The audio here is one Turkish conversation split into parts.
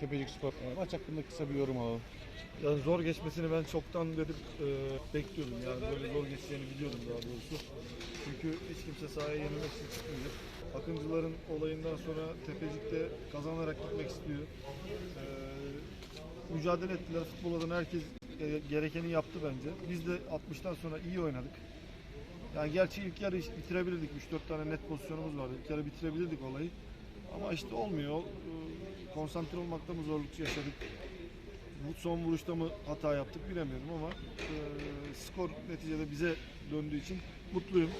Tepecik Spor. Maç hakkında kısa bir yorum alalım. Yani zor geçmesini ben çoktan dedim e, bekliyordum yani böyle zor geçeceğini biliyordum daha doğrusu. Çünkü hiç kimse sahaya yenilmek için çıkmıyor. Akıncıların olayından sonra Tepecik'te kazanarak gitmek istiyor. E, mücadele ettiler. Futbol adına herkes e, gerekeni yaptı bence. Biz de 60'tan sonra iyi oynadık. Yani gerçi ilk yarı bitirebilirdik. 3-4 tane net pozisyonumuz vardı. İlk yarı bitirebilirdik olayı. Ama işte olmuyor. Konsantre olmakta mı zorluk yaşadık? Bu son vuruşta mı hata yaptık bilemiyorum ama e, skor neticede bize döndüğü için mutluyum.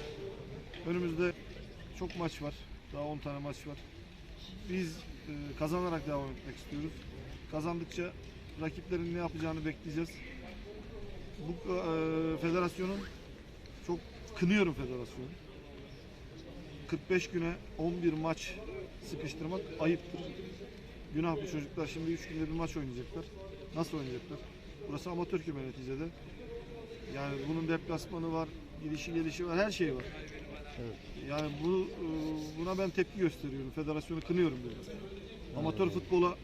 Önümüzde çok maç var. Daha 10 tane maç var. Biz e, kazanarak devam etmek istiyoruz. Kazandıkça rakiplerin ne yapacağını bekleyeceğiz. Bu e, federasyonun çok kınıyorum federasyonu. 45 güne 11 maç sıkıştırmak ayıptır. Günah bu çocuklar şimdi 3 günde bir maç oynayacaklar. Nasıl oynayacaklar? Burası amatör küme neticede. Yani bunun deplasmanı var, gidişi gelişi var, her şey var. Yani bu e, buna ben tepki gösteriyorum. Federasyonu kınıyorum biraz. Amatör futbola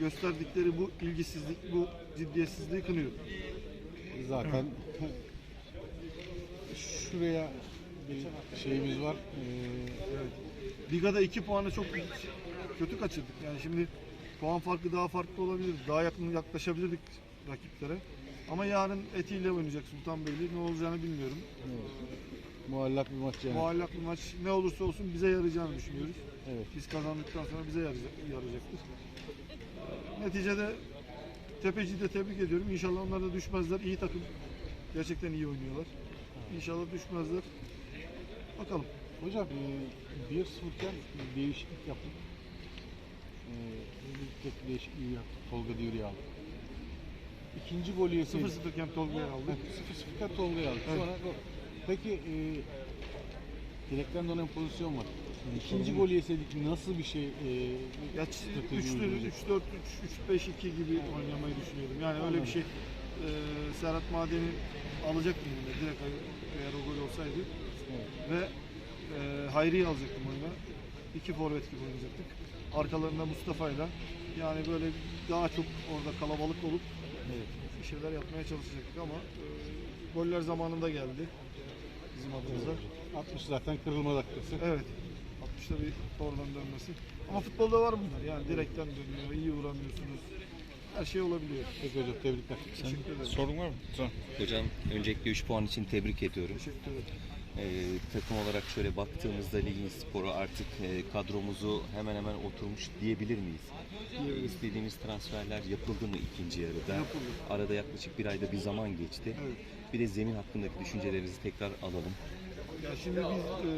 gösterdikleri bu ilgisizlik, bu ciddiyetsizliği kınıyorum. Zaten şuraya bir şeyimiz var. E, Ligada 2 puanı çok kötü kaçırdık. Yani şimdi puan farkı daha farklı olabilir. Daha yakın yaklaşabilirdik rakiplere. Ama yarın etiyle oynayacak Sultanbeyli. Ne olacağını bilmiyorum. muallak bir maç yani. Muallak bir maç ne olursa olsun bize yarayacağını düşünüyoruz. Evet. Biz kazandıktan sonra bize yarayacak, yarayacaktır. Neticede Tepeci'yi de tebrik ediyorum. İnşallah onlar da düşmezler. İyi takım. Gerçekten iyi oynuyorlar. İnşallah düşmezler. Bakalım. Hocam e, 1-0 iken bir değişiklik yaptık. E, ilk tek değişikliği yaptık. Tolga Diyor'u aldık. İkinci golü 0-0 yeseydik. iken Tolga'yı aldık. 0-0 iken Tolga'yı aldık. Sonra gol. Peki e, direkten dönen pozisyon var. İkinci golü yeseydik nasıl bir şey e, Ya strateji üçlü, uygulayacak? 3 4 3 3 5 2 gibi oynamayı düşünüyorum. Yani öyle bir şey e, Serhat Maden'i alacak mıyım da direkt eğer o gol olsaydı Evet. ve e, Hayri'yi alacaktım oyuna. İki forvet gibi oynayacaktık. Arkalarında Mustafa'yla yani böyle daha çok orada kalabalık olup Evet. bir şeyler yapmaya çalışacaktık ama e, goller zamanında geldi bizim adımıza. 60 zaten kırılma dakikası. Evet. 60'ta bir oradan dönmesi. Ama futbolda var bunlar. Yani direkten dönüyor, iyi vuramıyorsunuz. Her şey olabiliyor. Peki hocam tebrikler. Teşekkür ederim. Sorun var mı? Tamam. Hocam öncelikle 3 puan için tebrik ediyorum. Teşekkür ederim. Ee, takım olarak şöyle baktığımızda ligin sporu artık e, kadromuzu hemen hemen oturmuş diyebilir miyiz? İstediğimiz transferler yapıldı mı ikinci yarıda? Yapıldı. Arada yaklaşık bir ayda bir zaman geçti. Evet. Bir de zemin hakkındaki düşüncelerinizi tekrar alalım. Ya şimdi biz e,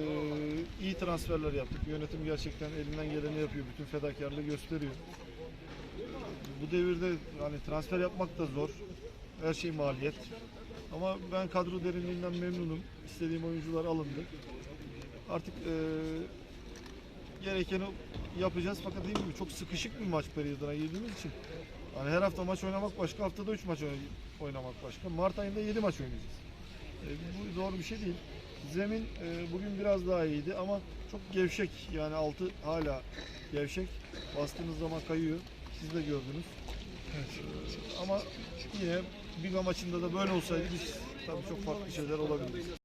iyi transferler yaptık. Yönetim gerçekten elinden geleni yapıyor. Bütün fedakarlığı gösteriyor. Bu devirde yani transfer yapmak da zor. Her şey maliyet. Ama ben kadro derinliğinden memnunum. İstediğim oyuncular alındı. Artık e, gerekeni yapacağız. Fakat dediğim gibi çok sıkışık bir maç periyoduna girdiğimiz için hani her hafta maç oynamak başka, haftada 3 maç oynamak başka. Mart ayında 7 maç oynayacağız. E, bu doğru bir şey değil. Zemin e, bugün biraz daha iyiydi ama çok gevşek. Yani altı hala gevşek. Bastığınız zaman kayıyor. Siz de gördünüz. E, ama yine Biga maçında da böyle olsaydı biz tabii çok farklı şeyler olabilirdi.